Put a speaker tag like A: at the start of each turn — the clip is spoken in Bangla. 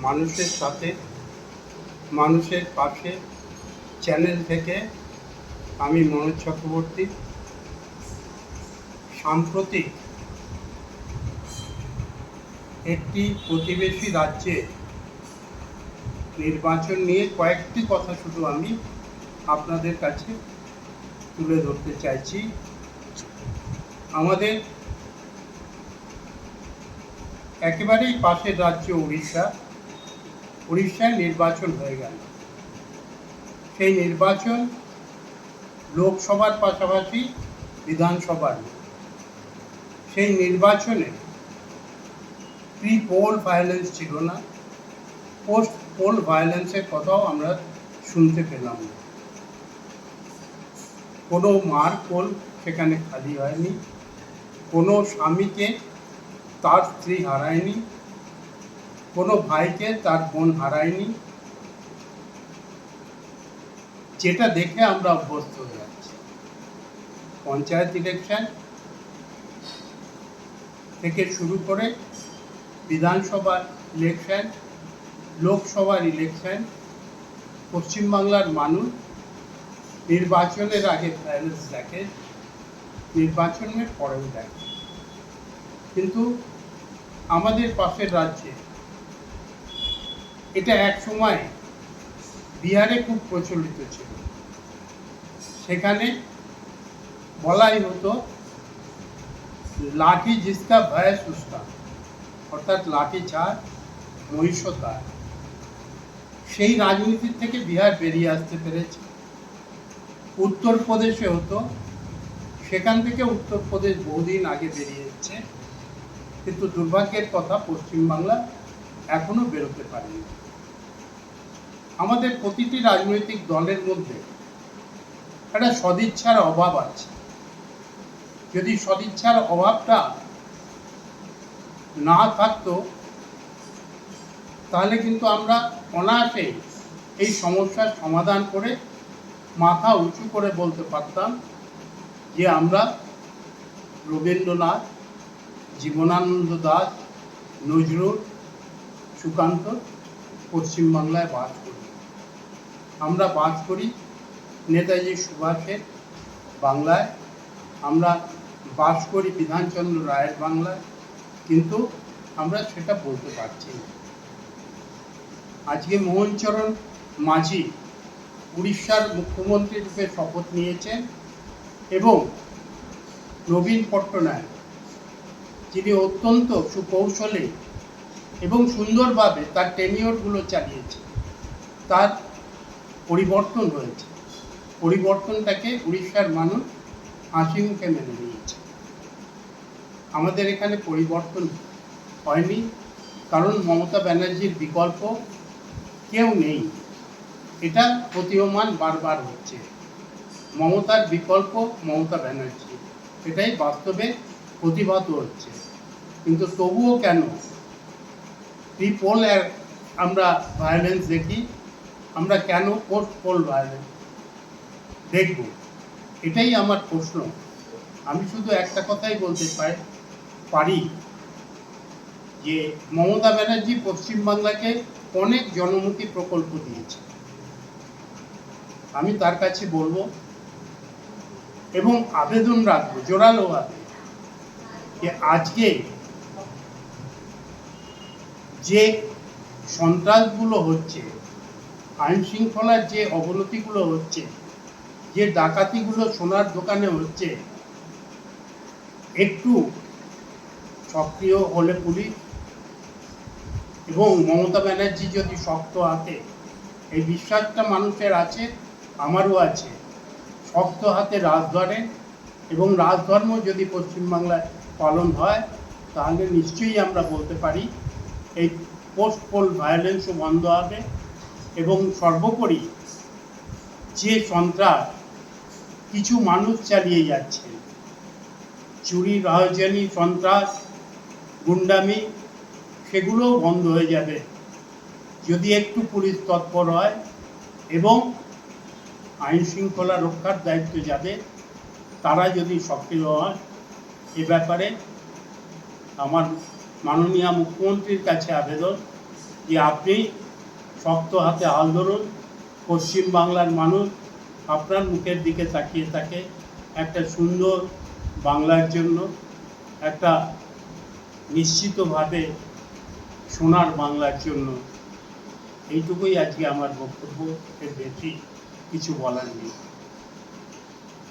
A: মানুষের সাথে, মানুষের পাশে চ্যানেল থেকে আমি মনোজ চক্রবর্তী। সাম্প্রতিক একটি প্রতিবেশী রাজ্যে নির্বাচন নিয়ে কয়েকটি কথা শুধু আমি আপনাদের কাছে তুলে ধরতে চাইছি। আমাদের একেবারেই পাশের রাজ্য উড়িষ্যা। উড়িষ্যায় নির্বাচন হয়ে গেল। সেই নির্বাচন লোকসভার পাশাপাশি বিধানসভার। সেই নির্বাচনে প্রি পোল ভায়োলেন্স ছিল না পোস্ট পোল ভায়োলেন্সের কথাও আমরা শুনতে পেলাম। না কোনো মার কোল সেখানে খালি হয়নি, কোনো স্বামীকে তার স্ত্রী হারায়নি কোনো ভাইকে তার বোন হারায়নি। যেটা দেখে আমরা অভ্যস্ত হয়ে যাচ্ছি। পঞ্চায়েত ইলেকশন থেকে শুরু করে বিধানসভার ইলেকশন লোকসভার ইলেকশন পশ্চিমবাংলার মানুষ নির্বাচনের আগে ভায়োলেন্স দেখে, নির্বাচনের পরেও দেখে। কিন্তু আমাদের পাশের রাজ্যে এটা এক সময় বিহারে খুব প্রচলিত ছিল। সেখানে বলাই হতো, লাঠি জিসকা ভয় সুস্কা অর্থাৎ লাঠি ছাড় মহিষতার সেই রাজনীতির থেকে বিহার বেরিয়ে আসতে পেরেছে। উত্তরপ্রদেশে হতো, সেখান থেকে উত্তরপ্রদেশ বহুদিন আগে বেরিয়ে এসছে। কিন্তু দুর্ভাগ্যের কথা পশ্চিমবাংলা এখনও বেরোতে পারেনি। আমাদের প্রতিটি রাজনৈতিক দলের মধ্যে একটা সদিচ্ছার অভাব আছে। যদি সদিচ্ছার অভাবটা না থাকতো, তাহলে কিন্তু আমরা অনায়াসে এই সমস্যার সমাধান করে মাথা উঁচু করে বলতে পারতাম যে আমরা রবীন্দ্রনাথ, জীবনানন্দ দাস, নজরুল সুকান্ত পশ্চিমবাংলায় বাস করি। আমরা বাস করি নেতাজি সুভাষের বাংলায়। আমরা বাস করি বিধানচন্দ্র রায়ের বাংলায়। কিন্তু আমরা সেটা বলতে পারছি না। আজকে মোহনচরণ মাঝি উড়িষ্যার মুখ্যমন্ত্রী রূপে শপথ নিয়েছেন এবং নবীন পট্টনায়ক, যিনি অত্যন্ত সুকৌশলে এবং সুন্দরভাবে তার টেনিওরগুলো চালিয়েছে। তার পরিবর্তন হয়েছে। পরিবর্তনটাকে উড়িষ্যার মানুষ হাসি মুখে মেনে নিয়েছে। আমাদের এখানে পরিবর্তন হয়নি, কারণ মমতা ব্যানার্জির বিকল্প কেউ নেই। এটা প্রতীয়মান বারবার হচ্ছে। মমতার বিকল্প মমতা ব্যানার্জি। এটাই বাস্তবে প্রতিভাত হচ্ছে। কিন্তু তবুও কেন প্রিপোল আমরা ভায়োলেন্স দেখি। আমরা কেন পোস্ট পোল ভায়োলেন্স দেখব। এটাই আমার প্রশ্ন। আমি শুধু একটা কথাই বলতে পাই পারি যে মমতা ব্যানার্জি পশ্চিমবাংলাকে অনেক জনমুখী প্রকল্প দিয়েছে। আমি তার কাছে বলব এবং আবেদন রাখব জোরালোভাবে যে আজকে যে সন্ত্রাসগুলো হচ্ছে, আইন শৃঙ্খলার যে অবনতিগুলো হচ্ছে, যে ডাকাতিগুলো সোনার দোকানে হচ্ছে, একটু সক্রিয় হলে পুলিশ এবং মমতা ব্যানার্জি যদি শক্ত হাতে, এই বিশ্বাসটা মানুষের আছে, আমারও আছে, শক্ত হাতে রাজ ধরেন এবং রাজধর্ম যদি পশ্চিমবাংলায় পালন হয়, তাহলে নিশ্চয়ই আমরা বলতে পারি এই পোস্ট পোল ভায়োলেন্সও বন্ধ হবে এবং সর্বোপরি যে সন্ত্রাস কিছু মানুষ চালিয়ে যাচ্ছে, চুরি, রাহজানি, সন্ত্রাস, গুন্ডামি, সেগুলোও বন্ধ হয়ে যাবে যদি একটু পুলিশ তৎপর হয় এবং আইন শৃঙ্খলা রক্ষার দায়িত্ব যাবে তারা যদি সক্রিয় হয়, এ ব্যাপারে আমার মাননীয় মুখ্যমন্ত্রীর কাছে আবেদন যে আপনি শক্ত হাতে হাল ধরুন পশ্চিম বাংলার মানুষ আপনার মুখের দিকে তাকিয়ে থাকে। একটা সুন্দর বাংলার জন্য, একটা নিশ্চিতভাবে সোনার বাংলার জন্য। এইটুকুই আজকে আমার বক্তব্য। এর বেশি কিছু বলার নেই।